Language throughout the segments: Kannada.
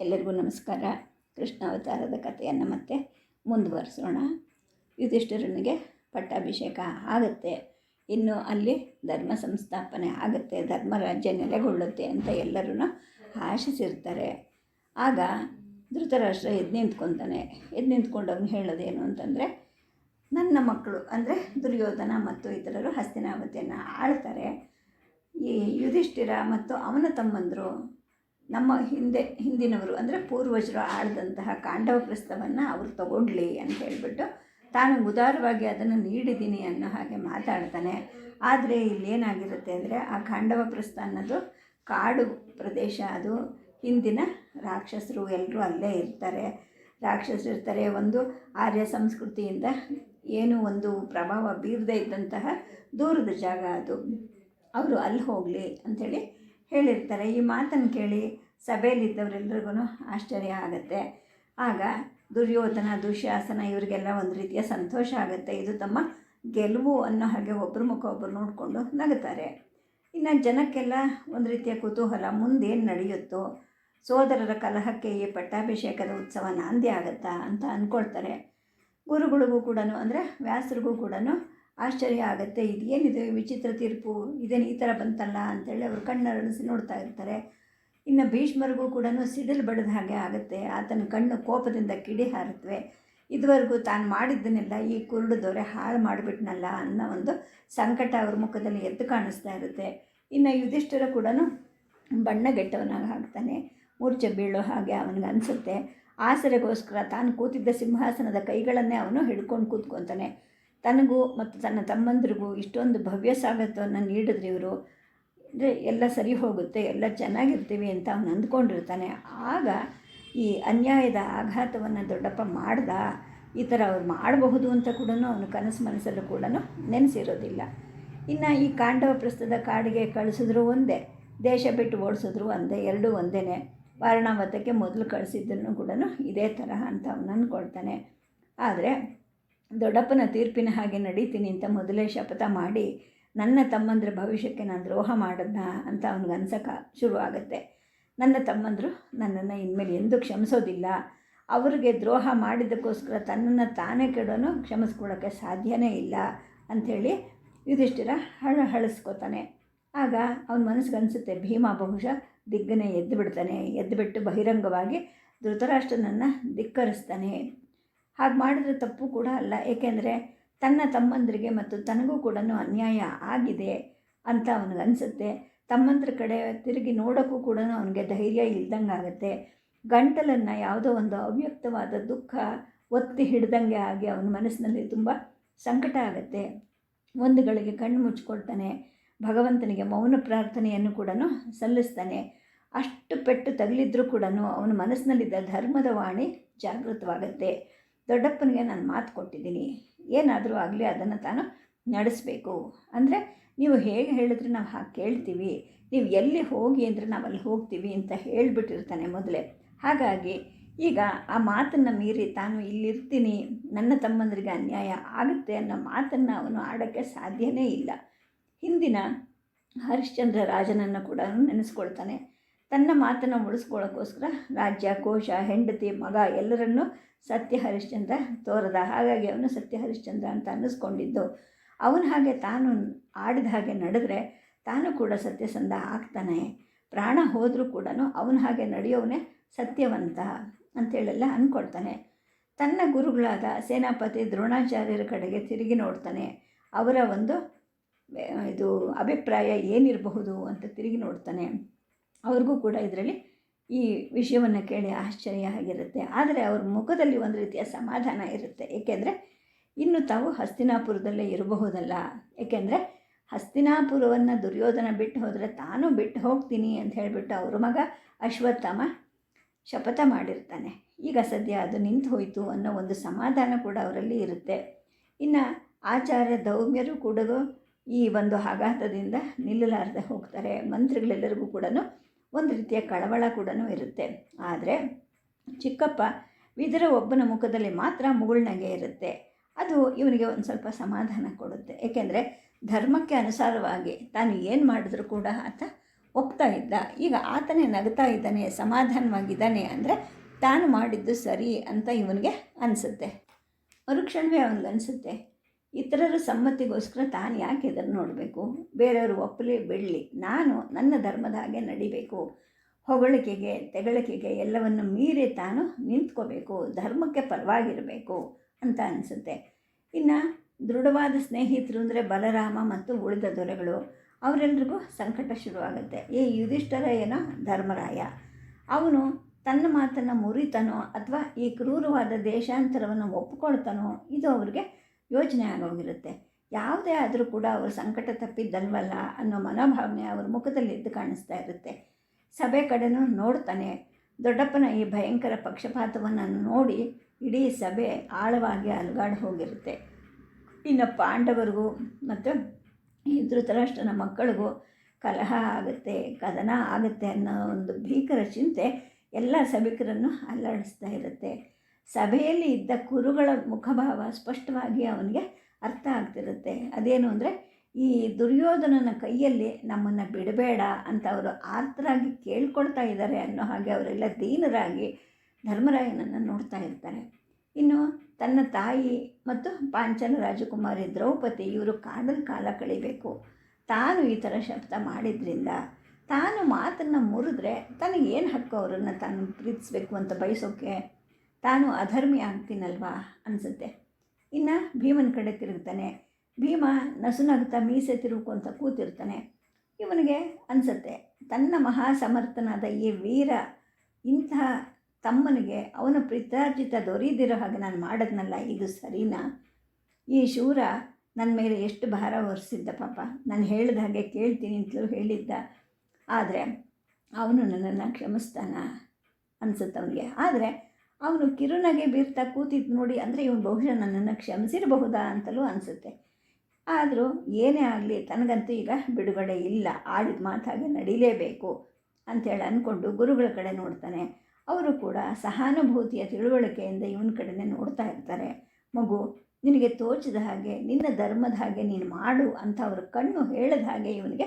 ಎಲ್ಲರಿಗೂ ನಮಸ್ಕಾರ. ಕೃಷ್ಣ ಅವತಾರದ ಕಥೆಯನ್ನು ಮತ್ತೆ ಮುಂದುವರಿಸೋಣ. ಯುಧಿಷ್ಠಿರನಿಗೆ ಪಟ್ಟಾಭಿಷೇಕ ಆಗುತ್ತೆ. ಇನ್ನು ಅಲ್ಲಿ ಧರ್ಮ ಸಂಸ್ಥಾಪನೆ ಆಗುತ್ತೆ ಧರ್ಮರಾಜ್ಯ ನೆಲೆಗೊಳ್ಳುತ್ತೆ ಅಂತ ಎಲ್ಲರೂ ಆಶಿಸಿರ್ತಾರೆ. ಆಗ ಧೃತರಾಷ್ಟ್ರ ಎದ್ದು ನಿಂತ್ಕೊತಾನೆ ಎದ್ದು ನಿಂತ್ಕೊಂಡು ಅವನು ಹೇಳೋದೇನು ಅಂತಂದರೆ, ನನ್ನ ಮಕ್ಕಳು ಅಂದರೆ ದುರ್ಯೋಧನ ಮತ್ತು ಇತರರು ಹಸ್ತಿನಾವತಿಯನ್ನು ಆಳ್ತಾರೆ. ಈ ಯುಧಿಷ್ಠಿರ ಮತ್ತು ಅವನ ತಮ್ಮಂದರು ನಮ್ಮ ಹಿಂದೆ, ಹಿಂದಿನವರು ಅಂದರೆ ಪೂರ್ವಜರು ಆಡಿದಂತಹ ಕಾಂಡವ ಪ್ರಸ್ತವನ್ನು ಅವರು ತಗೊಳ್ಳಿ ಅಂತ ಹೇಳಿಬಿಟ್ಟು ತಾನು ಉದಾರವಾಗಿ ಅದನ್ನು ನೀಡಿದ್ದೀನಿ ಅನ್ನೋ ಹಾಗೆ ಮಾತಾಡ್ತಾನೆ. ಆದರೆ ಇಲ್ಲೇನಾಗಿರುತ್ತೆ ಅಂದರೆ ಆ ಕಾಂಡವ ಪ್ರಸ್ಥ ಅನ್ನೋದು ಕಾಡು ಪ್ರದೇಶ ಅದು. ಹಿಂದಿನ ರಾಕ್ಷಸರು ಎಲ್ಲರೂ ಅಲ್ಲೇ ಇರ್ತಾರೆ. ರಾಕ್ಷಸರು ಇರ್ತಾರೆ. ಒಂದು ಆರ್ಯ ಸಂಸ್ಕೃತಿಯಿಂದ ಏನು ಒಂದು ಪ್ರಭಾವ ಬೀರದೇ ಇದ್ದಂತಹ ದೂರದ ಜಾಗ ಅದು. ಅವರು ಅಲ್ಲಿ ಹೋಗಲಿ ಅಂಥೇಳಿ ಹೇಳಿರ್ತಾರೆ. ಈ ಮಾತನ್ನು ಕೇಳಿ ಸಭೆಯಲ್ಲಿದ್ದವರೆಲ್ರಿಗೂ ಆಶ್ಚರ್ಯ ಆಗುತ್ತೆ. ಆಗ ದುರ್ಯೋಧನ ದುಶ್ಯಾಸನ ಇವರಿಗೆಲ್ಲ ಒಂದು ರೀತಿಯ ಸಂತೋಷ ಆಗುತ್ತೆ. ಇದು ತಮ್ಮ ಗೆಲುವು ಅನ್ನೋ ಹಾಗೆ ಒಬ್ಬರ ಮುಖ ಒಬ್ಬರು ನೋಡಿಕೊಂಡು ನಗುತ್ತಾರೆ ಇನ್ನು ಜನಕ್ಕೆಲ್ಲ ಒಂದು ರೀತಿಯ ಕುತೂಹಲ, ಮುಂದೇನು ನಡೆಯುತ್ತೋ, ಸೋದರರ ಕಲಹಕ್ಕೆ ಈ ಪಟ್ಟಾಭಿಷೇಕದ ಉತ್ಸವ ನಾಂದಿ ಆಗುತ್ತಾ ಅಂತ ಅಂದ್ಕೊಳ್ತಾರೆ ಗುರುಗಳಿಗೂ ಕೂಡ ಅಂದರೆ ವ್ಯಾಸರಿಗೂ ಕೂಡ ಆಶ್ಚರ್ಯ ಆಗುತ್ತೆ. ಇದೇನಿದೆ ವಿಚಿತ್ರ ತೀರ್ಪು. ಇದೇನು ಈ ಥರ ಬಂತಲ್ಲ ಅಂತೇಳಿ ಅವರು ಕಣ್ಣರಳಿಸಿ ನೋಡ್ತಾ ಇರ್ತಾರೆ. ಇನ್ನು ಭೀಷ್ಮರಿಗೂ ಕೂಡ ಸಿಡಿಲು ಬಡಿದ ಹಾಗೆ ಆಗುತ್ತೆ. ಆತನ ಕಣ್ಣು ಕೋಪದಿಂದ ಕಿಡಿ ಹಾರತ್ವೆ. ಇದುವರೆಗೂ ತಾನು ಮಾಡಿದ್ದನ್ನೆಲ್ಲ ಈ ಕುರುಡು ದೊರೆ ಹಾಳು ಮಾಡಿಬಿಟ್ನಲ್ಲ ಅನ್ನೋ ಒಂದು ಸಂಕಟ ಅವ್ರ ಮುಖದಲ್ಲಿ ಎದ್ದು ಕಾಣಿಸ್ತಾ ಇರುತ್ತೆ. ಇನ್ನು ಯುಧಿಷ್ಠಿರ ಕೂಡ ಬಣ್ಣಗೆಟ್ಟವನಾಗಿ ಹಾಕ್ತಾನೆ ಮೂರ್ಛೆ ಬೀಳೋ ಹಾಗೆ ಅವನಿಗೆ ಅನಿಸುತ್ತೆ. ಆಸರೆಗೋಸ್ಕರ ತಾನು ಕೂತಿದ್ದ ಸಿಂಹಾಸನದ ಕೈಗಳನ್ನೇ ಅವನು ಹಿಡ್ಕೊಂಡು ಕೂತ್ಕೊತಾನೆ. ತನಗೂ ಮತ್ತು ತನ್ನ ತಮ್ಮಂದ್ರಿಗೂ ಇಷ್ಟೊಂದು ಭವ್ಯ ಸ್ವಾಗತವನ್ನು ನೀಡಿದ್ರು ಇವರು. ಅಂದರೆ ಎಲ್ಲ ಸರಿ ಹೋಗುತ್ತೆ, ಎಲ್ಲ ಚೆನ್ನಾಗಿರ್ತೀವಿ ಅಂತ ಅವನು ಅಂದ್ಕೊಂಡಿರ್ತಾನೆ. ಆಗ ಈ ಅನ್ಯಾಯದ ಆಘಾತವನ್ನು ದೊಡ್ಡಪ್ಪ ಮಾಡ್ದ, ಈ ಥರ ಅವ್ರು ಮಾಡಬಹುದು ಅಂತ ಕೂಡ ಅವನು ಕನಸು ಮನಸ್ಸಲ್ಲೂ ಕೂಡ ನೆನೆಸಿರೋದಿಲ್ಲ. ಇನ್ನು ಈ ಕಾಂಡವ ಪ್ರಸ್ತುತ ಕಾಡಿಗೆ ಕಳಿಸಿದ್ರು ಒಂದೇ, ದೇಶ ಬಿಟ್ಟು ಓಡಿಸಿದ್ರು ಒಂದೇ, ಎರಡೂ ಒಂದೇ ವಾರಣಾವತಕ್ಕೆ ಮೊದಲು ಕಳಿಸಿದ್ದನ್ನು ಕೂಡ ಇದೇ ತರಹ ಅಂತ ಅವನು ಅಂದ್ಕೊಳ್ತಾನೆ. ಆದರೆ ದೊಡ್ಡಪ್ಪನ ತೀರ್ಪಿನ ಹಾಗೆ ನಡೀತೀನಿ ಅಂತ ಮೊದಲೇ ಶಪಥ ಮಾಡಿ ನನ್ನ ತಮ್ಮಂದ್ರ ಭವಿಷ್ಯಕ್ಕೆ ನಾನು ದ್ರೋಹ ಮಾಡದ್ನ ಅಂತ ಅವ್ನಿಗೆ ಶುರು ಆಗುತ್ತೆ ನನ್ನ ತಮ್ಮಂದರು ನನ್ನನ್ನು ಇನ್ಮೇಲೆ ಎಂದೂ ಕ್ಷಮಿಸೋದಿಲ್ಲ. ಅವ್ರಿಗೆ ದ್ರೋಹ ಮಾಡಿದ್ದಕ್ಕೋಸ್ಕರ ತನ್ನನ್ನು ತಾನೇ ಕೆಡೋನು ಕ್ಷಮಿಸ್ಕೊಳ್ಳೋಕ್ಕೆ ಸಾಧ್ಯನೇ ಇಲ್ಲ ಅಂಥೇಳಿ ಯುಧಿಷ್ಠಿರ ಹಳ ಹಳಸ್ಕೋತಾನೆ. ಆಗ ಅವನ ಮನಸ್ಸಿಗೆ ಅನಿಸುತ್ತೆ ಭೀಮ ಬಹುಶಃ ದಿಗ್ಗನೆ ಎದ್ದು ಬಿಡ್ತಾನೆ ಎದ್ದು ಬಹಿರಂಗವಾಗಿ ಧೃತರಾಷ್ಟ್ರನನ್ನು ಧಿಕ್ಕರಿಸ್ತಾನೆ. ಹಾಗೆ ಮಾಡಿದ್ರೆ ತಪ್ಪು ಕೂಡ ಅಲ್ಲ. ಏಕೆಂದರೆ ತನ್ನ ತಮ್ಮಂದರಿಗೆ ಮತ್ತು ತನಗೂ ಕೂಡ ಅನ್ಯಾಯ ಆಗಿದೆ ಅಂತ ಅವನಿಗೆ ಅನಿಸುತ್ತೆ. ತಮ್ಮಂದ್ರ ಕಡೆ ತಿರುಗಿ ನೋಡೋಕ್ಕೂ ಕೂಡ ಅವನಿಗೆ ಧೈರ್ಯ ಇಲ್ದಂಗೆ ಆಗುತ್ತೆ. ಗಂಟಲನ್ನು ಯಾವುದೋ ಒಂದು ಅವ್ಯಕ್ತವಾದ ದುಃಖ ಒತ್ತಿ ಹಿಡ್ದಂಗೆ ಆಗಿ ಅವನ ಮನಸ್ಸಿನಲ್ಲಿ ತುಂಬ ಸಂಕಟ ಆಗುತ್ತೆ. ಒಂದು ಗಳಿಗೆ ಕಣ್ಣು ಮುಚ್ಕೊಳ್ತಾನೆ, ಭಗವಂತನಿಗೆ ಮೌನ ಪ್ರಾರ್ಥನೆಯನ್ನು ಕೂಡ ಸಲ್ಲಿಸ್ತಾನೆ. ಅಷ್ಟು ಪೆಟ್ಟು ತಗಲಿದ್ರೂ ಕೂಡ ಅವನ ಮನಸ್ಸಿನಲ್ಲಿದ್ದ ಧರ್ಮದ ವಾಣಿ ಜಾಗೃತವಾಗುತ್ತೆ. ದೊಡ್ಡಪ್ಪನಿಗೆ ನಾನು ಮಾತು ಕೊಟ್ಟಿದ್ದೀನಿ. ಏನಾದರೂ ಆಗಲಿ ಅದನ್ನು ತಾನು ನಡೆಸಬೇಕು. ಅಂದರೆ ನೀವು ಹೇಗೆ ಹೇಳಿದ್ರೆ ನಾವು ಹಾಗೆ ಕೇಳ್ತೀವಿ. ನೀವು ಎಲ್ಲಿ ಹೋಗಿ ಅಂದರೆ ನಾವು ಅಲ್ಲಿ ಹೋಗ್ತೀವಿ ಅಂತ ಹೇಳಿಬಿಟ್ಟಿರ್ತಾನೆ ಮೊದಲೇ. ಹಾಗಾಗಿ ಈಗ ಆ ಮಾತನ್ನು ಮೀರಿ ತಾನು ಇಲ್ಲಿರ್ತೀನಿ. ನನ್ನ ತಮ್ಮಂದರಿಗೆ ಅನ್ಯಾಯ ಆಗುತ್ತೆ ಅನ್ನೋ ಮಾತನ್ನು ಅವನು ಆಡೋಕ್ಕೆ ಸಾಧ್ಯವೇ ಇಲ್ಲ. ಹಿಂದಿನ ಹರಿಶ್ಚಂದ್ರ ರಾಜನನ್ನು ಕೂಡ ನೆನೆಸ್ಕೊಳ್ತಾನೆ. ತನ್ನ ಮಾತನ್ನು ಉಳಿಸ್ಕೊಳ್ಳೋಕ್ಕೋಸ್ಕರ ರಾಜ್ಯ, ಕೋಶ, ಹೆಂಡತಿ, ಮಗ ಎಲ್ಲರನ್ನೂ ಸತ್ಯ ಹರಿಶ್ಚಂದ್ರ ತೋರದ. ಹಾಗಾಗಿ ಅವನು ಸತ್ಯ ಹರಿಶ್ಚಂದ್ರ ಅಂತ ಅನ್ನಿಸ್ಕೊಂಡಿದ್ದು. ಅವನ ಹಾಗೆ ತಾನು ಆಡಿದ ಹಾಗೆ ನಡೆದ್ರೆ ತಾನು ಕೂಡ ಸತ್ಯಸಂಧ ಆಗ್ತಾನೆ. ಪ್ರಾಣ ಹೋದರೂ ಕೂಡ ಅವನ ಹಾಗೆ ನಡೆಯೋವನೇ ಸತ್ಯವಂತ ಅಂತೇಳೆಲ್ಲ ಅಂದ್ಕೊಳ್ತಾನೆ ತನ್ನ ಗುರುಗಳಾದ ಸೇನಾಪತಿ ದ್ರೋಣಾಚಾರ್ಯರ ಕಡೆಗೆ ತಿರುಗಿ ನೋಡ್ತಾನೆ. ಅವರ ಒಂದು, ಇದು ಅಭಿಪ್ರಾಯ ಏನಿರಬಹುದು ಅಂತ ತಿರುಗಿ ನೋಡ್ತಾನೆ. ಅವ್ರಿಗೂ ಕೂಡ ಇದರಲ್ಲಿ ಈ ವಿಷಯವನ್ನು ಕೇಳಿ ಆಶ್ಚರ್ಯ ಆಗಿರುತ್ತೆ. ಆದರೆ ಅವ್ರ ಮುಖದಲ್ಲಿ ಒಂದು ರೀತಿಯ ಸಮಾಧಾನ ಇರುತ್ತೆ. ಏಕೆಂದರೆ ಇನ್ನು ತಾವು ಹಸ್ತಿನಾಪುರದಲ್ಲೇ ಇರಬಹುದಲ್ಲ. ಏಕೆಂದರೆ ಹಸ್ತಿನಾಪುರವನ್ನು ದುರ್ಯೋಧನ ಬಿಟ್ಟು ಹೋದರೆ ತಾನು ಬಿಟ್ಟು ಹೋಗ್ತೀನಿ ಅಂತ ಹೇಳಿಬಿಟ್ಟು ಅವ್ರ ಮಗ ಅಶ್ವತ್ಥಮ ಶಪಥ ಮಾಡಿರ್ತಾನೆ. ಈಗ ಸದ್ಯ ಅದು ನಿಂತು ಹೋಯಿತು ಅನ್ನೋ ಒಂದು ಸಮಾಧಾನ ಕೂಡ ಅವರಲ್ಲಿ ಇರುತ್ತೆ. ಇನ್ನು ಆಚಾರ್ಯ ದೌಮ್ಯರು ಕೂಡ ಈ ಒಂದು ಆಘಾತದಿಂದ ನಿಲ್ಲಲಾರದೆ ಹೋಗ್ತಾರೆ. ಮಂತ್ರಿಗಳೆಲ್ಲರಿಗೂ ಕೂಡ ಒಂದು ರೀತಿಯ ಕಳವಳ ಕೂಡ ಇರುತ್ತೆ. ಆದರೆ ಚಿಕ್ಕಪ್ಪ ವಿದುರ ಒಬ್ಬನ ಮುಖದಲ್ಲಿ ಮಾತ್ರ ಮುಗುಳ್ನಗೆ ಇರುತ್ತೆ. ಅದು ಇವನಿಗೆ ಒಂದು ಸ್ವಲ್ಪ ಸಮಾಧಾನ ಕೊಡುತ್ತೆ. ಏಕೆಂದರೆ ಧರ್ಮಕ್ಕೆ ಅನುಸಾರವಾಗಿ ತಾನು ಏನು ಮಾಡಿದ್ರೂ ಕೂಡ ಆತ ಒಪ್ತಾ ಇದ್ದ. ಈಗ ಆತನೇ ನಗ್ತಾ ಇದ್ದಾನೆ, ಸಮಾಧಾನವಾಗಿದ್ದಾನೆ ಅಂದರೆ ತಾನು ಮಾಡಿದ್ದು ಸರಿ ಅಂತ ಇವನಿಗೆ ಅನಿಸುತ್ತೆ. ಮರುಕ್ಷಣವೇ ಅವನಿಗನ್ಸುತ್ತೆ. ಇತರರ ಸಮ್ಮತಿಗೋಸ್ಕರ ತಾನು ಯಾಕೆ ಎದುರು ನೋಡಬೇಕು? ಬೇರೆಯವರು ಒಪ್ಪಲಿ ಬಿಡಲಿ. ನಾನು ನನ್ನ ಧರ್ಮದ ಹಾಗೆ ನಡಿಬೇಕು. ಹೊಗಳಿಕೆಗೆ, ತೆಗಳಿಕೆಗೆ ಎಲ್ಲವನ್ನು ಮೀರಿ ತಾನು ನಿಂತ್ಕೋಬೇಕು. ಧರ್ಮಕ್ಕೆ ಪರವಾಗಿರಬೇಕು ಅಂತ ಅನಿಸುತ್ತೆ. ಇನ್ನು ದೃಢವಾದ ಸ್ನೇಹಿತರು ಅಂದರೆ ಬಲರಾಮ ಮತ್ತು ಉಳಿದ ದೊರೆಗಳು, ಅವರೆಲ್ರಿಗೂ ಸಂಕಟ ಶುರುವಾಗುತ್ತೆ. ಈ ಯುಧಿಷ್ಠರ ಏನೋ ಧರ್ಮರಾಯ. ಅವನು ತನ್ನ ಮಾತನ್ನು ಮುರಿತಾನೋ ಅಥವಾ ಈ ಕ್ರೂರವಾದ ದೇಶಾಂತರವನ್ನು ಒಪ್ಪಿಕೊಳ್ತಾನೋ ಇದು ಅವ್ರಿಗೆ ಯೋಚನೆ ಆಗೋಗಿರುತ್ತೆ. ಯಾವುದೇ ಆದರೂ ಕೂಡ ಅವರು ಸಂಕಟ ತಪ್ಪಿದ್ದಲ್ವಲ್ಲ ಅನ್ನೋ ಮನೋಭಾವನೆ ಅವ್ರ ಮುಖದಲ್ಲಿ ಎದ್ದು ಕಾಣಿಸ್ತಾ ಇರುತ್ತೆ. ಸಭೆ ಕಡೆನೂ ನೋಡ್ತಾನೆ. ದೊಡ್ಡಪ್ಪನ ಈ ಭಯಂಕರ ಪಕ್ಷಪಾತವನ್ನು ನೋಡಿ ಇಡೀ ಸಭೆ ಆಳವಾಗಿ ಅಲುಗಾಡಿ ಹೋಗಿರುತ್ತೆ. ಇನ್ನು ಪಾಂಡವರಿಗೂ ಮತ್ತು ಈ ಧೃತರಾಷ್ಟ್ರನ ಮಕ್ಕಳಿಗೂ ಕಲಹ ಆಗುತ್ತೆ, ಕದನ ಆಗುತ್ತೆ ಅನ್ನೋ ಒಂದು ಭೀಕರ ಚಿಂತೆ ಎಲ್ಲ ಸಭಿಕರನ್ನು ಅಲ್ಲಾಡಿಸ್ತಾ ಇರುತ್ತೆ. ಸಭೆಯಲ್ಲಿ ಇದ್ದ ಕುರುಗಳ ಮುಖಭಾವ ಸ್ಪಷ್ಟವಾಗಿ ಅವನಿಗೆ ಅರ್ಥ ಆಗ್ತಿರುತ್ತೆ. ಅದೇನು ಅಂದರೆ, ಈ ದುರ್ಯೋಧನನ ಕೈಯಲ್ಲಿ ನಮ್ಮನ್ನು ಬಿಡಬೇಡ ಅಂತ ಅವರು ಆರ್ತರಾಗಿ ಕೇಳ್ಕೊಳ್ತಾ ಇದ್ದಾರೆ ಅನ್ನೋ ಹಾಗೆ ಅವರೆಲ್ಲ ದೀನರಾಗಿ ಧರ್ಮರಾಯನನ್ನು ನೋಡ್ತಾ ಇರ್ತಾರೆ. ಇನ್ನು ತನ್ನ ತಾಯಿ ಮತ್ತು ಪಾಂಚನ ರಾಜಕುಮಾರಿ ದ್ರೌಪದಿ, ಇವರು ಕಾಡಲ್ಲಿ ಕಾಲ ಕಳಿಬೇಕು. ತಾನು ಈ ಥರ ಶಬ್ದ ಮಾಡಿದ್ರಿಂದ, ತಾನು ಮಾತನ್ನು ಮುರಿದ್ರೆ ತನಗೇನು ಹಕ್ಕು ಅವರನ್ನು ತಾನು ಪ್ರೀತಿಸ್ಬೇಕು ಅಂತ ಬಯಸೋಕ್ಕೆ ತಾನು ಅಧರ್ಮಿ ಆಗ್ತೀನಲ್ವಾ ಅನಿಸುತ್ತೆ. ಇನ್ನು ಭೀಮನ ಕಡೆ ತಿರುಗ್ತಾನೆ. ಭೀಮ ನಸುನಗ್ತಾ ಮೀಸೆ ತಿರುಗ್ಕೊಂತ ಕೂತಿರ್ತಾನೆ. ಇವನಿಗೆ ಅನಿಸುತ್ತೆ, ತನ್ನ ಮಹಾ ಸಮರ್ಥನಾದ ಈ ವೀರ ಇಂತಹ ತಮ್ಮನಿಗೆ ಅವನ ಪ್ರೀತಾರ್ಜಿತ ದೊರೆಯದಿರೋ ಹಾಗೆ ನಾನು ಮಾಡೋದ್ನಲ್ಲ, ಇದು ಸರಿನಾ? ಈ ಶೂರ ನನ್ನ ಮೇಲೆ ಎಷ್ಟು ಭಾರ ಹೊರಿಸಿದ್ದ ಪಾಪ. ನಾನು ಹೇಳಿದ ಹಾಗೆ ಕೇಳ್ತೀನಿ ಅಂತಲೂ ಹೇಳಿದ್ದ. ಆದರೆ ಅವನು ನನ್ನನ್ನು ಕ್ಷಮಿಸ್ತಾನ ಅನಿಸುತ್ತೆ ಅವನಿಗೆ. ಆದರೆ ಅವನು ಕಿರುನಗೆ ಬೀರ್ತಾ ಕೂತಿದ್ದು ನೋಡಿ ಅಂದರೆ ಇವನು ಬಹುಶಃ ನನ್ನನ್ನು ಕ್ಷಮಿಸಿರಬಹುದಾ ಅಂತಲೂ ಅನಿಸುತ್ತೆ. ಆದರೂ ಏನೇ ಆಗಲಿ ತನಗಂತೂ ಈಗ ಬಿಡುಗಡೆ ಇಲ್ಲ. ಆಡಿದ ಮಾತಾಗೆ ನಡೀಲೇಬೇಕು ಅಂತೇಳಿ ಅಂದ್ಕೊಂಡು ಗುರುಗಳ ಕಡೆ ನೋಡ್ತಾನೆ. ಅವರು ಕೂಡ ಸಹಾನುಭೂತಿಯ ತಿಳುವಳಿಕೆಯಿಂದ ಇವನ ಕಡೆನೇ ನೋಡ್ತಾ ಇರ್ತಾರೆ. ಮಗು, ನಿನಗೆ ತೋಚಿದ ಹಾಗೆ, ನಿನ್ನ ಧರ್ಮದ ಹಾಗೆ ನೀನು ಮಾಡು ಅಂತ ಅವ್ರ ಕಣ್ಣು ಹೇಳಿದ ಹಾಗೆ ಇವನಿಗೆ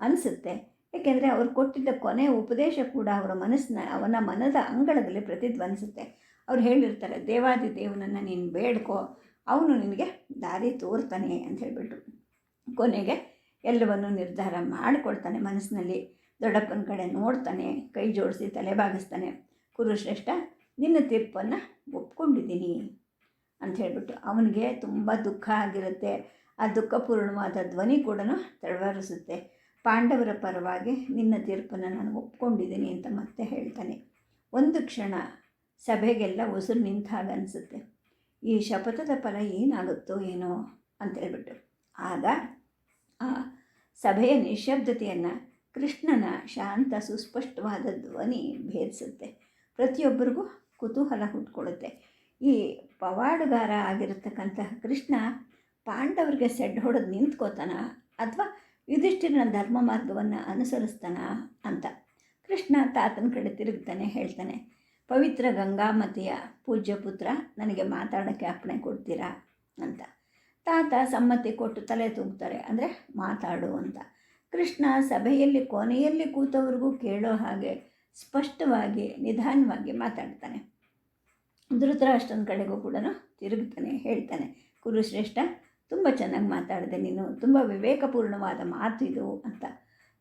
ಅನಿಸುತ್ತೆ. ಏಕೆಂದರೆ ಅವರು ಕೊಟ್ಟಿದ್ದ ಕೊನೆ ಉಪದೇಶ ಕೂಡ ಅವರ ಮನಸ್ಸನ್ನ ಅವನ ಮನದ ಅಂಗಳದಲ್ಲಿ ಪ್ರತಿಧ್ವನಿಸುತ್ತೆ. ಅವ್ರು ಹೇಳಿರ್ತಾರೆ, ದೇವಾದಿ ದೇವನನ್ನು ನೀನು ಬೇಡ್ಕೋ, ಅವನು ನಿನಗೆ ದಾರಿ ತೋರ್ತಾನೆ ಅಂತ ಹೇಳಿಬಿಟ್ಟು ಕೊನೆಗೆ ಎಲ್ಲವನ್ನು ನಿರ್ಧಾರ ಮಾಡಿಕೊಳ್ತಾನೆ, ಮನಸ್ಸಿನಲ್ಲಿ ದೊಡ್ಡಪ್ಪನ ಕಡೆ ನೋಡ್ತಾನೆ, ಕೈ ಜೋಡಿಸಿ ತಲೆ ಬಾಗಿಸ್ತಾನೆ. ಕುರುಶ್ರೇಷ್ಠ, ನಿನ್ನ ತೀರ್ಪನ್ನು ಒಪ್ಕೊಂಡಿದ್ದೀನಿ ಅಂತ ಹೇಳಿಬಿಟ್ಟು ಅವನಿಗೆ ತುಂಬ ದುಃಖ ಆಗಿರುತ್ತೆ. ಆ ದುಃಖಪೂರ್ಣವಾದ ಧ್ವನಿ ಕೂಡ ತಡವರಿಸುತ್ತೆ. ಪಾಂಡವರ ಪರವಾಗಿ ನಿನ್ನ ತೀರ್ಪನ್ನು ನಾನು ಒಪ್ಕೊಂಡಿದ್ದೀನಿ ಅಂತ ಮತ್ತೆ ಹೇಳ್ತಾನೆ. ಒಂದು ಕ್ಷಣ ಸಭೆಗೆಲ್ಲ ಉಸಿರು ನಿಂತ ಹಾಗೆ ಅನಿಸುತ್ತೆ. ಈ ಶಪಥದ ಫಲ ಏನಾಗುತ್ತೋ ಏನೋ ಅಂತೇಳ್ಬಿಟ್ಟು ಆಗ ಆ ಸಭೆಯ ನಿಶಬ್ದತೆಯನ್ನು ಕೃಷ್ಣನ ಶಾಂತ ಸುಸ್ಪಷ್ಟವಾದ ಧ್ವನಿ ಭೇದಿಸುತ್ತೆ. ಪ್ರತಿಯೊಬ್ಬರಿಗೂ ಕುತೂಹಲ ಹುಟ್ಕೊಳ್ಳುತ್ತೆ. ಈ ಪವಾಡುಗಾರ ಆಗಿರತಕ್ಕಂತಹ ಕೃಷ್ಣ ಪಾಂಡವರಿಗೆ ಸೆಡ್ ಹೊಡೆದು ನಿಂತ್ಕೋತಾನ? ಅಥವಾ ಯುಧಿಷ್ಠಿರನ ಧರ್ಮ ಮಾರ್ಗವನ್ನು ಅನುಸರಿಸ್ತಾನ ಅಂತ. ಕೃಷ್ಣ ತಾತನ ಕಡೆ ತಿರುಗ್ತಾನೆ, ಹೇಳ್ತಾನೆ, ಪವಿತ್ರ ಗಂಗಾಮತಿಯ ಪೂಜ್ಯ ಪುತ್ರ, ನನಗೆ ಮಾತಾಡೋಕ್ಕೆ ಅಪ್ಪಣೆ ಕೊಡ್ತೀರಾ? ಅಂತ. ತಾತ ಸಮ್ಮತಿ ಕೊಟ್ಟು ತಲೆ ತೂಗ್ತಾರೆ, ಅಂದರೆ ಮಾತಾಡು ಅಂತ. ಕೃಷ್ಣ ಸಭೆಯಲ್ಲಿ ಕೊನೆಯಲ್ಲಿ ಕೂತವ್ರಿಗೂ ಕೇಳೋ ಹಾಗೆ ಸ್ಪಷ್ಟವಾಗಿ, ನಿಧಾನವಾಗಿ ಮಾತಾಡ್ತಾನೆ. ಧೃತರಾಷ್ಟ್ರನ ಕಡೆಗೂ ಕೂಡ ತಿರುಗ್ತಾನೆ, ಹೇಳ್ತಾನೆ ಕುರುಶ್ರೇಷ್ಠ ತುಂಬ ಚೆನ್ನಾಗಿ ಮಾತಾಡಿದೆ ನೀನು. ತುಂಬ ವಿವೇಕಪೂರ್ಣವಾದ ಮಾತು ಇದು ಅಂತ.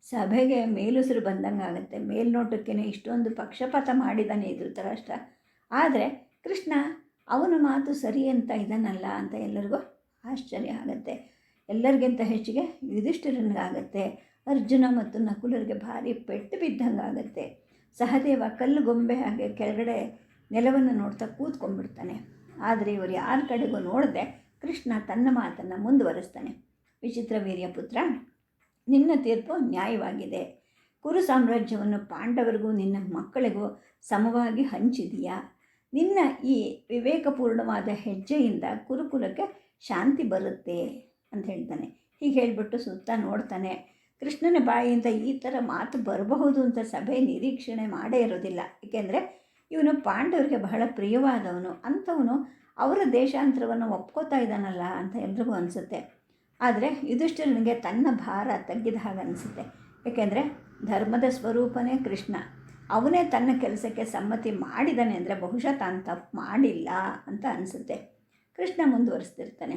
ಸಭೆಗೆ ಮೇಲುಸಿರು ಬಂದಂಗೆ ಆಗುತ್ತೆ ಮೇಲ್ನೋಟಕ್ಕೇ ಇಷ್ಟೊಂದು ಪಕ್ಷಪಾತ ಮಾಡಿದ್ದಾನೆ ಇದ್ರ ಧೃತರಾಷ್ಟ್ರ. ಆದರೆ ಕೃಷ್ಣ, ಅವನ ಮಾತು ಸರಿ ಅಂತ ಇದನ್ನಲ್ಲ ಅಂತ ಎಲ್ಲರಿಗೂ ಆಶ್ಚರ್ಯ ಆಗುತ್ತೆ. ಎಲ್ಲರಿಗಿಂತ ಹೆಚ್ಚಿಗೆ ಯುಧಿಷ್ಠಿರನಿಗಾಗತ್ತೆ. ಅರ್ಜುನ ಮತ್ತು ನಕುಲರಿಗೆ ಭಾರಿ ಪೆಟ್ಟು ಬಿದ್ದಂಗೆ ಆಗುತ್ತೆ ಸಹದೇವ ಕಲ್ಲು ಗೊಂಬೆ ಹಾಗೆ ಕೆಳಗಡೆ ನೆಲವನ್ನು ನೋಡ್ತಾ ಕೂತ್ಕೊಂಡ್ಬಿಡ್ತಾನೆ. ಆದರೆ ಇವರು ಯಾರ ಕಡೆಗೂ ನೋಡದೆ ಕೃಷ್ಣ ತನ್ನ ಮಾತನ್ನು ಮುಂದುವರಿಸ್ತಾನೆ. ವಿಚಿತ್ರ ವೀರ್ಯಪುತ್ರ ನಿನ್ನ ತೀರ್ಪು ನ್ಯಾಯವಾಗಿದೆ. ಕುರು ಸಾಮ್ರಾಜ್ಯವನ್ನು ಪಾಂಡವರಿಗೂ, ನಿನ್ನ ಮಕ್ಕಳಿಗೂ ಸಮವಾಗಿ ಹಂಚಿದೆಯಾ? ನಿನ್ನ ಈ ವಿವೇಕಪೂರ್ಣವಾದ ಹೆಜ್ಜೆಯಿಂದ ಕುರುಕುಲಕ್ಕೆ ಶಾಂತಿ ಬರುತ್ತೆ ಅಂತ ಹೇಳ್ತಾನೆ. ಹೀಗೆ ಹೇಳಿಬಿಟ್ಟು ಸುತ್ತ ನೋಡ್ತಾನೆ. ಕೃಷ್ಣನ ಬಾಯಿಯಿಂದ ಈ ಥರ ಮಾತು ಬರಬಹುದು ಅಂತ ಸಭೆ ನಿರೀಕ್ಷಣೆ ಮಾಡೇ ಇರೋದಿಲ್ಲ. ಏಕೆಂದರೆ, ಇವನು ಪಾಂಡವರಿಗೆ ಬಹಳ ಪ್ರಿಯವಾದವನು. ಅಂಥವನು ಅವರ ದೇಶಾಂತರವನ್ನು ಒಪ್ಕೋತಾ ಇದ್ದಾನಲ್ಲ ಅಂತ ಎಲ್ರಿಗೂ ಅನಿಸುತ್ತೆ. ಆದರೆ ಯುಧಿಷ್ಠಿರನಿಗೆ ತನ್ನ ಭಾರ ತಗ್ಗಿದ ಹಾಗೆ ಅನಿಸುತ್ತೆ. ಏಕೆಂದರೆ ಧರ್ಮದ ಸ್ವರೂಪನೇ ಕೃಷ್ಣ. ಅವನೇ ತನ್ನ ಕೆಲಸಕ್ಕೆ ಸಮ್ಮತಿ ಮಾಡಿದ್ದಾನೆ ಅಂದರೆ ಬಹುಶಃ ತಾನು ತಪ್ಪು ಮಾಡಿಲ್ಲ ಅಂತ ಅನಿಸುತ್ತೆ. ಕೃಷ್ಣ ಮುಂದುವರಿಸ್ತಿರ್ತಾನೆ.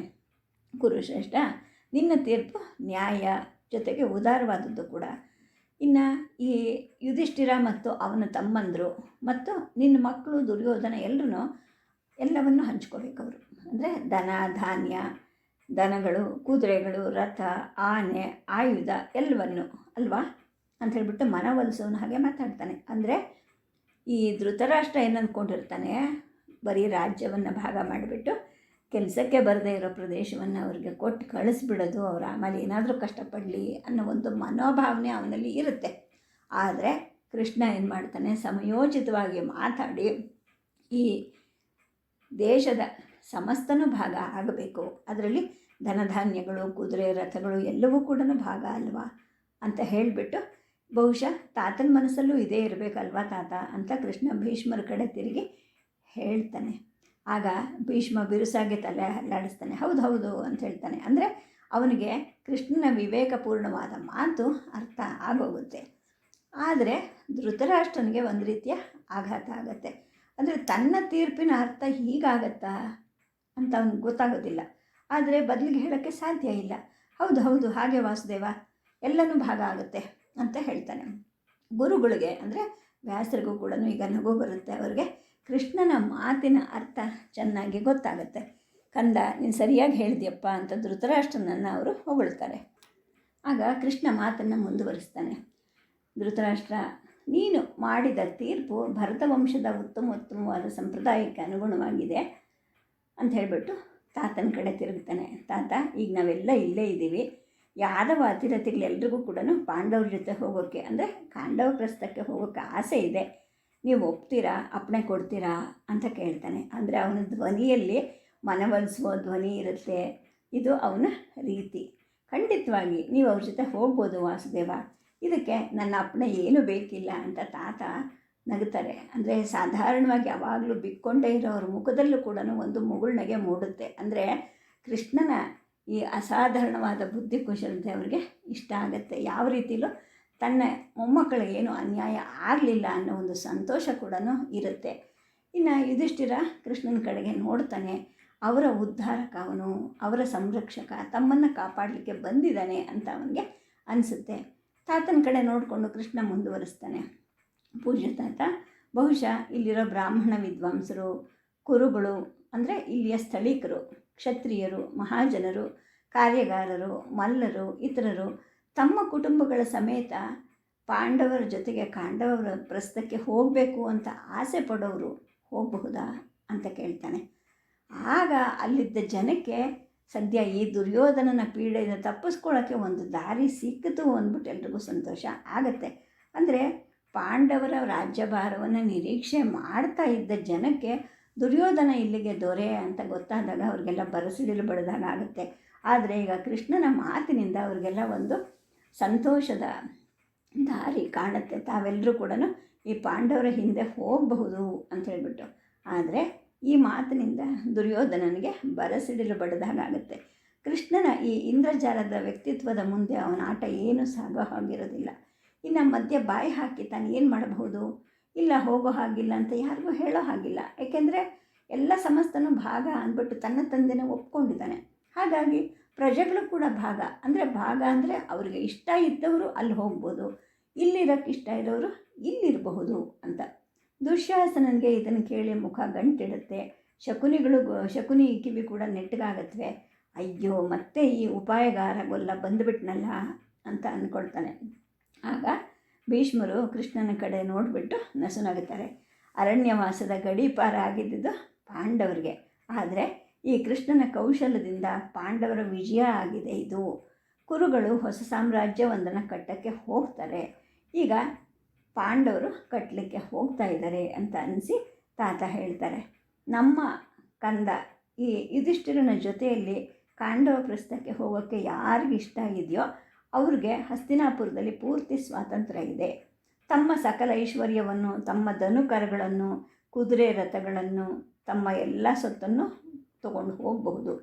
ಕುರುಶ್ರೇಷ್ಠ, ನಿನ್ನ ತೀರ್ಪು ನ್ಯಾಯ ಜೊತೆಗೆ ಉದಾರವಾದದ್ದು ಕೂಡ. ಇನ್ನು ಈ ಯುಧಿಷ್ಠಿರ ಮತ್ತು ಅವನ ತಮ್ಮಂದರು ಮತ್ತು ನಿನ್ನ ಮಕ್ಕಳು ದುರ್ಯೋಧನ ಎಲ್ಲರೂ ಎಲ್ಲವನ್ನು ಹಂಚ್ಕೋಬೇಕು ಅವರು. ಅಂದರೆ ದನ, ಧಾನ್ಯ, ದನಗಳು, ಕುದುರೆಗಳು, ರಥ, ಆನೆ, ಆಯುಧ ಎಲ್ಲವನ್ನು ಅಲ್ವಾ? ಅಂತ ಹೇಳ್ಬಿಟ್ಟು ಮನವೊಲಿಸೋನು ಹಾಗೆ ಮಾತಾಡ್ತಾನೆ. ಅಂದರೆ ಈ ಧೃತರಾಷ್ಟ್ರ ಏನು ಅಂದ್ಕೊಂಡಿರ್ತಾನೆ ಬರೀ ರಾಜ್ಯವನ್ನು ಭಾಗ ಮಾಡಿಬಿಟ್ಟು ಕೆಲಸಕ್ಕೆ ಬರದೇ ಇರೋ ಪ್ರದೇಶವನ್ನು ಅವ್ರಿಗೆ ಕೊಟ್ಟು ಕಳಿಸ್ಬಿಡೋದು, ಅವ್ರು ಆಮೇಲೆ ಏನಾದರೂ ಕಷ್ಟಪಡಲಿ ಅನ್ನೋ ಒಂದು ಮನೋಭಾವನೆ ಅವನಲ್ಲಿ ಇರುತ್ತೆ. ಆದರೆ ಕೃಷ್ಣ ಏನು ಮಾಡ್ತಾನೆ ಸಮಯೋಚಿತವಾಗಿ ಮಾತಾಡಿ ಈ ದೇಶದ ಸಮಸ್ತನೂ ಭಾಗ ಆಗಬೇಕು. ಅದರಲ್ಲಿ ಧನಧಾನ್ಯಗಳು, ಕುದುರೆ ರಥಗಳು ಎಲ್ಲವೂ ಕೂಡ ಭಾಗ ಅಲ್ವಾ ಅಂತ ಹೇಳಿಬಿಟ್ಟು ಬಹುಶಃ ತಾತನ ಮನಸ್ಸಲ್ಲೂ ಇದೇ ಇರಬೇಕಲ್ವಾ ತಾತ ಅಂತ ಕೃಷ್ಣ ಭೀಷ್ಮರ ಕಡೆ ತಿರುಗಿ ಹೇಳ್ತಾನೆ. ಆಗ ಭೀಷ್ಮ ಬಿರುಸಾಗಿ ತಲೆ ಅಲ್ಲಾಡಿಸ್ತಾನೆ. ಹೌದು ಹೌದು ಅಂತ ಹೇಳ್ತಾನೆ. ಅಂದರೆ ಅವನಿಗೆ ಕೃಷ್ಣನ ವಿವೇಕಪೂರ್ಣವಾದ ಮಾತು ಅರ್ಥ ಆಗೋಗುತ್ತೆ. ಆದರೆ ಧೃತರಾಷ್ಟ್ರನಿಗೆ ಒಂದು ರೀತಿಯ ಆಘಾತ ಆಗುತ್ತೆ. ಅಂದರೆ ತನ್ನ ತೀರ್ಪಿನ ಅರ್ಥ ಹೀಗಾಗತ್ತಾ ಅಂತ ಅವನಿಗೆ ಗೊತ್ತಾಗೋದಿಲ್ಲ. ಆದರೆ ಬದಲಿಗೆ ಹೇಳೋಕ್ಕೆ ಸಾಧ್ಯ ಇಲ್ಲ. ಹೌದು ಹೌದು, ಹಾಗೆ ವಾಸುದೇವ, ಎಲ್ಲನೂ ಭಾಗ ಆಗುತ್ತೆ ಅಂತ ಹೇಳ್ತಾನೆ. ಗುರುಗಳಿಗೆ ಅಂದರೆ ವ್ಯಾಸರಿಗೂ ಕೂಡ ಈಗ ನಗು ಬರುತ್ತೆ. ಅವ್ರಿಗೆ ಕೃಷ್ಣನ ಮಾತಿನ ಅರ್ಥ ಚೆನ್ನಾಗಿ ಗೊತ್ತಾಗುತ್ತೆ. ಕಂದ, ನೀನು ಸರಿಯಾಗಿ ಹೇಳಿದ್ಯಪ್ಪ ಅಂತ ಧೃತರಾಷ್ಟ್ರನನ್ನು ಅವರು ಹೊಗಳ್ತಾರೆ. ಆಗ ಕೃಷ್ಣ ಮಾತನ್ನು ಮುಂದುವರಿಸ್ತಾನೆ. ಧೃತರಾಷ್ಟ್ರ ನೀನು ಮಾಡಿದ ತೀರ್ಪು ಭರತ ವಂಶದ ಉತ್ತಮ ಉತ್ತಮವಾದ ಸಂಪ್ರದಾಯಕ್ಕೆ ಅನುಗುಣವಾಗಿದೆ ಅಂತ ಹೇಳಿಬಿಟ್ಟು ತಾತನ ಕಡೆ ತಿರುಗ್ತಾನೆ. ತಾತ, ಈಗ ನಾವೆಲ್ಲ ಇಲ್ಲೇ ಇದ್ದೀವಿ. ಯಾದವ ಅತಿರಥಿಗಳೆಲ್ರಿಗೂ ಕೂಡ ಪಾಂಡವ್ರ ಜೊತೆ ಹೋಗೋಕ್ಕೆ ಅಂದರೆ ಕಾಂಡವ ಪ್ರಸ್ಥಕ್ಕೆ ಹೋಗೋಕ್ಕೆ ಆಸೆ ಇದೆ. ನೀವು ಒಪ್ತೀರಾ? ಅಪ್ಪಣೆ ಕೊಡ್ತೀರಾ? ಅಂತ ಕೇಳ್ತಾನೆ. ಅಂದರೆ ಅವನ ಧ್ವನಿಯಲ್ಲಿ ಮನವೊಲಿಸುವ ಧ್ವನಿ ಇರುತ್ತೆ. ಇದು ಅವನ ರೀತಿ. ಖಂಡಿತವಾಗಿ ನೀವು ಅವ್ರ ಜೊತೆ ಹೋಗ್ಬೋದು ವಾಸುದೇವ. ಇದಕ್ಕೆ ನನ್ನ ಅಪ್ಪಣೆ ಏನು ಬೇಕಿಲ್ಲ ಅಂತ ತಾತ ನಗುತ್ತಾರೆ ಅಂದರೆ ಸಾಧಾರಣವಾಗಿ ಯಾವಾಗಲೂ ಬಿಕ್ಕೊಂಡೇ ಇರೋರ ಮುಖದಲ್ಲೂ ಕೂಡ ಒಂದು ಮುಗುಳ್ನಗೆ ಮೂಡುತ್ತೆ. ಅಂದರೆ ಕೃಷ್ಣನ ಈ ಅಸಾಧಾರಣವಾದ ಬುದ್ಧಿ ಕುಶಲತೆ ಅವರಿಗೆ ಇಷ್ಟ ಆಗುತ್ತೆ. ಯಾವ ರೀತಿಲೂ ತನ್ನ ಮೊಮ್ಮಕ್ಕಳಿಗೆ ಏನು ಅನ್ಯಾಯ ಆಗಲಿಲ್ಲ ಅನ್ನೋ ಒಂದು ಸಂತೋಷ ಕೂಡ ಇರುತ್ತೆ. ಇನ್ನು ಯುಧಿಷ್ಠಿರ ಕೃಷ್ಣನ ಕಡೆಗೆ ನೋಡ್ತಾನೆ, ಅವರ ಉದ್ಧಾರಕ ಅವನು, ಅವರ ಸಂರಕ್ಷಕ ತಮ್ಮನ್ನು ಕಾಪಾಡಲಿಕ್ಕೆ ಬಂದಿದ್ದಾನೆ ಅಂತ ಅವನಿಗೆ ಅನಿಸುತ್ತೆ. ತಾತನ ಕಡೆ ನೋಡಿಕೊಂಡು ಕೃಷ್ಣ ಮುಂದುವರಿಸ್ತಾನೆ. ಪೂಜ್ಯ ತಾತ, ಬಹುಶಃ ಇಲ್ಲಿರೋ ಬ್ರಾಹ್ಮಣ ವಿದ್ವಾಂಸರು ಕುರುಗಳು ಅಂದರೆ ಇಲ್ಲಿಯ ಸ್ಥಳೀಕರು, ಕ್ಷತ್ರಿಯರು, ಮಹಾಜನರು, ಕಾರ್ಯಗಾರರು, ಮಲ್ಲರು, ಇತರರು ತಮ್ಮ ಕುಟುಂಬಗಳ ಸಮೇತ ಪಾಂಡವರ ಜೊತೆಗೆ ಕಾಂಡವರ ಪ್ರಸ್ಥಕ್ಕೆ ಹೋಗಬೇಕು ಅಂತ ಆಸೆ ಪಡೋರು ಹೋಗಬಹುದಾ ಅಂತ ಕೇಳ್ತಾನೆ. ಆಗ ಅಲ್ಲಿದ್ದ ಜನಕ್ಕೆ ಸದ್ಯ ಈ ದುರ್ಯೋಧನನ ಪೀಡೆಯನ್ನು ತಪ್ಪಿಸ್ಕೊಳ್ಳೋಕ್ಕೆ ಒಂದು ದಾರಿ ಸಿಕ್ಕಿತು ಅಂದ್ಬಿಟ್ಟು ಎಲ್ರಿಗೂ ಸಂತೋಷ ಆಗುತ್ತೆ. ಅಂದರೆ ಪಾಂಡವರ ರಾಜ್ಯಭಾರವನ್ನು ನಿರೀಕ್ಷೆ ಮಾಡ್ತಾ ಇದ್ದ ಜನಕ್ಕೆ ದುರ್ಯೋಧನ ಇಲ್ಲಿಗೆ ದೊರೆ ಅಂತ ಗೊತ್ತಾದಾಗ ಅವ್ರಿಗೆಲ್ಲ ಬರಸಿಡಿಲು ಬಡ್ದಾಗ ಆಗುತ್ತೆ. ಆದರೆ ಈಗ ಕೃಷ್ಣನ ಮಾತಿನಿಂದ ಅವ್ರಿಗೆಲ್ಲ ಒಂದು ಸಂತೋಷದ ದಾರಿ ಕಾಣುತ್ತೆ. ತಾವೆಲ್ಲರೂ ಕೂಡ ಈ ಪಾಂಡವರ ಹಿಂದೆ ಹೋಗಬಹುದು ಅಂತ ಹೇಳ್ಬಿಟ್ಟು. ಆದರೆ ಈ ಮಾತಿನಿಂದ ದುರ್ಯೋಧನನಿಗೆ ಬರಸಿಡಿಲು ಬಡದಾಗುತ್ತೆ ಕೃಷ್ಣನ ಈ ಇಂದ್ರಜಾಲದ ವ್ಯಕ್ತಿತ್ವದ ಮುಂದೆ ಅವನ ಆಟ ಏನು ಸಾಗೋ ಹಾಗಿರೋದಿಲ್ಲ ಇನ್ನು ಮಧ್ಯೆ ಬಾಯಿ ಹಾಕಿ ತಾನು ಏನು ಮಾಡಬಹುದು? ಇಲ್ಲ, ಹೋಗೋ ಹಾಗಿಲ್ಲ ಅಂತ ಯಾರಿಗೂ ಹೇಳೋ ಹಾಗಿಲ್ಲ. ಏಕೆಂದರೆ ಎಲ್ಲ ಸಮಸ್ತನು ಭಾಗ ಅಂದ್ಬಿಟ್ಟು ತನ್ನ ತಂದೆನ ಒಪ್ಕೊಂಡಿದ್ದಾನೆ. ಹಾಗಾಗಿ ಪ್ರಜೆಗಳು ಕೂಡ ಭಾಗ. ಅಂದರೆ ಭಾಗ ಅಂದರೆ ಅವರಿಗೆ ಇಷ್ಟ ಇದ್ದವರು ಅಲ್ಲಿ ಹೋಗ್ಬೋದು. ಇಲ್ಲಿರೋಕ್ಕೆ ಇಷ್ಟ ಇರೋರು ಇಲ್ಲಿರಬಹುದು ಅಂತ. ದುಶ್ಯಾಸನನಿಗೆ ಇದನ್ನು ಕೇಳಿ ಮುಖ ಗಂಟಿಡುತ್ತೆ. ಶಕುನಿಗಳು ಶಕುನಿ ಕಿವಿ ಕೂಡ ನೆಟ್ಟಗಾಗತ್ವೆ. ಅಯ್ಯೋ, ಮತ್ತೆ ಈ ಉಪಾಯಗಾರ ಗೊಲ್ಲ ಬಂದುಬಿಟ್ನಲ್ಲ ಅಂತ ಅಂದ್ಕೊಳ್ತಾನೆ ಆಗ ಭೀಷ್ಮರು ಕೃಷ್ಣನ ಕಡೆ ನೋಡಿಬಿಟ್ಟು ನಸುನಾಗುತ್ತಾರೆ. ಅರಣ್ಯವಾಸದ ಗಡೀಪಾರ ಆಗಿದ್ದುದು ಪಾಂಡವರಿಗೆ. ಆದರೆ ಈ ಕೃಷ್ಣನ ಕೌಶಲದಿಂದ ಪಾಂಡವರ ವಿಜಯ ಆಗಿದೆ ಇದು. ಕುರುಗಳು ಹೊಸ ಸಾಮ್ರಾಜ್ಯವೊಂದನ್ನು ಕಟ್ಟಕ್ಕೆ ಹೋಗ್ತಾರೆ. ಈಗ ಪಾಂಡವರು ಕಟ್ಟಲಿಕ್ಕೆ ಹೋಗ್ತಾ ಇದ್ದಾರೆ ಅಂತ ಅನಿಸಿ ತಾತ ಹೇಳ್ತಾರೆ. ನಮ್ಮ ಕಂದ ಈ ಯುಧಿಷ್ಠಿರನ ಜೊತೆಯಲ್ಲಿ ಕಾಂಡವ ಪ್ರಸ್ಥಕ್ಕೆ ಹೋಗೋಕ್ಕೆ ಯಾರಿಗೆ ಇಷ್ಟ ಇದೆಯೋ ಅವ್ರಿಗೆ ಹಸ್ತಿನಾಪುರದಲ್ಲಿ ಪೂರ್ತಿ ಸ್ವಾತಂತ್ರ್ಯ ಇದೆ. ತಮ್ಮ ಸಕಲ ಐಶ್ವರ್ಯವನ್ನು, ತಮ್ಮ ದನುಕರಗಳನ್ನು ಕುದುರೆ ರಥಗಳನ್ನು, ತಮ್ಮ ಎಲ್ಲ ಸೊತ್ತನ್ನು ತಗೊಂಡು ಹೋಗಬಹುದು.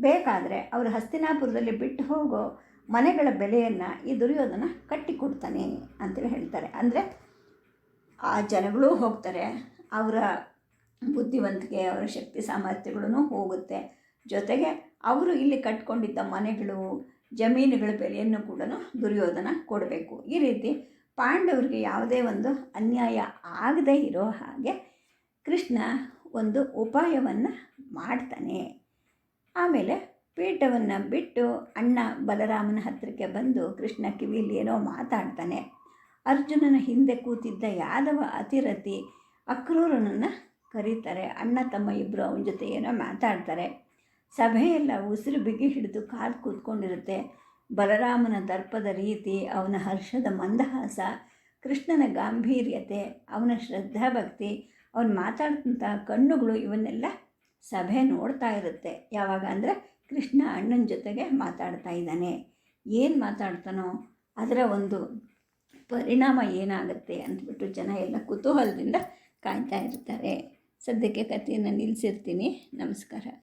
ಬೇಕಾದರೆ ಅವರು ಹಸ್ತಿನಾಪುರದಲ್ಲಿ ಬಿಟ್ಟು ಹೋಗೋ ಮನೆಗಳ ಬೆಲೆಯನ್ನು ಈ ದುರ್ಯೋಧನ ಕಟ್ಟಿಕೊಡ್ತಾನೆ ಅಂತೇಳಿ ಹೇಳ್ತಾರೆ. ಅಂದರೆ ಆ ಜನಗಳು ಹೋಗ್ತಾರೆ, ಅವರ ಬುದ್ಧಿವಂತಿಕೆ, ಅವರ ಶಕ್ತಿ ಸಾಮರ್ಥ್ಯಗಳೂ ಹೋಗುತ್ತೆ. ಜೊತೆಗೆ ಅವರು ಇಲ್ಲಿ ಕಟ್ಕೊಂಡಿದ್ದ ಮನೆಗಳು, ಜಮೀನುಗಳ ಬೆಲೆಯನ್ನು ಕೂಡ ದುರ್ಯೋಧನ ಕೊಡಬೇಕು. ಈ ರೀತಿ ಪಾಂಡವರಿಗೆ ಯಾವುದೇ ಒಂದು ಅನ್ಯಾಯ ಆಗದೇ ಇರೋ ಹಾಗೆ ಕೃಷ್ಣ ಒಂದು ಉಪಾಯವನ್ನು ಮಾಡ್ತಾನೆ. ಆಮೇಲೆ ಪೀಠವನ್ನು ಬಿಟ್ಟು ಅಣ್ಣ ಬಲರಾಮನ ಹತ್ತಿರಕ್ಕೆ ಬಂದು ಕೃಷ್ಣ ಕಿವಿಯಲ್ಲಿ ಏನೋ ಮಾತಾಡ್ತಾನೆ. ಅರ್ಜುನನ ಹಿಂದೆ ಕೂತಿದ್ದ ಯಾದವ ಅತಿರತಿ ಅಕ್ರೂರನನ್ನು ಕರೀತಾರೆ. ಅಣ್ಣ ತಮ್ಮ ಇಬ್ಬರು ಅವನ ಜೊತೆ ಏನೋ ಮಾತಾಡ್ತಾರೆ. ಸಭೆಯೆಲ್ಲ ಉಸಿರು ಬಿಗಿ ಹಿಡಿದು ಕಾಲು ಕೂತ್ಕೊಂಡಿರುತ್ತೆ. ಬಲರಾಮನ ದರ್ಪದ ರೀತಿ, ಅವನ ಹರ್ಷದ ಮಂದಹಾಸ, ಕೃಷ್ಣನ ಗಾಂಭೀರ್ಯತೆ, ಅವನ ಶ್ರದ್ಧಾಭಕ್ತಿ, ಅವನು ಮಾತಾಡ್ತಂಥ ಕಣ್ಣುಗಳು ಇವನ್ನೆಲ್ಲ ಸಭೆ ನೋಡ್ತಾ ಇರುತ್ತೆ. ಯಾವಾಗ ಅಂದರೆ ಕೃಷ್ಣ ಅಣ್ಣನ ಜೊತೆಗೆ ಮಾತಾಡ್ತಾ ಇದ್ದಾನೆ. ಏನು ಮಾತಾಡ್ತಾನೋ ಅದರ ಒಂದು ಪರಿಣಾಮ ಏನಾಗುತ್ತೆ ಅಂದ್ಬಿಟ್ಟು ಜನ ಎಲ್ಲ ಕುತೂಹಲದಿಂದ ಕಾಯ್ತಾ ಇರ್ತಾರೆ. ಸದ್ಯಕ್ಕೆ ಕಥೆಯನ್ನು ನಿಲ್ಲಿಸಿರ್ತೀನಿ ನಮಸ್ಕಾರ.